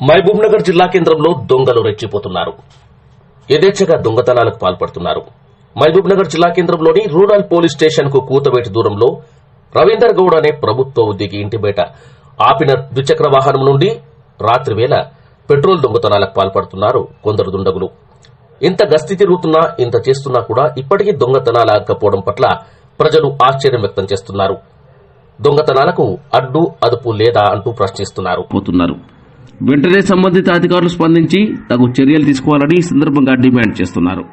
మహబూబ్ నగర్ జిల్లా కేంద్రంలో దొంగలు రెచ్చిపోతున్నారు. యథేచ్ఛగా దొంగతనాలకు పాల్పడుతున్నారు. మహబూబ్ నగర్ జిల్లా కేంద్రంలోని రూరల్ పోలీస్ స్టేషన్కు కూతవేటి దూరంలో రవీందర్ గౌడ్ అనే ప్రభుత్వ ఉద్యోగి ఇంటి బయట ఆపిన ద్విచక్ర వాహనం నుండి రాత్రివేళ పెట్రోల్ దొంగతనాలకు పాల్పడుతున్నారు కొందరు దుండగులు. ఇంత గస్తీ తిరుగుతున్నా ఇంత చేస్తున్నా కూడా ఇప్పటికీ దొంగతనాలు ఆగకపోవడం పట్ల ప్రజలు ఆశ్చర్యం వ్యక్తం చేస్తున్నారు. దొంగతనాలకు అడ్డు అదుపు లేదా అంటూ ప్రశ్నిస్తున్నారు. పోతున్నారు. వెంటనే సంబంధిత అధికారులు స్పందించి తగు చర్యలు తీసుకోవాలని ఈ సందర్భంగా డిమాండ్ చేస్తున్నారు.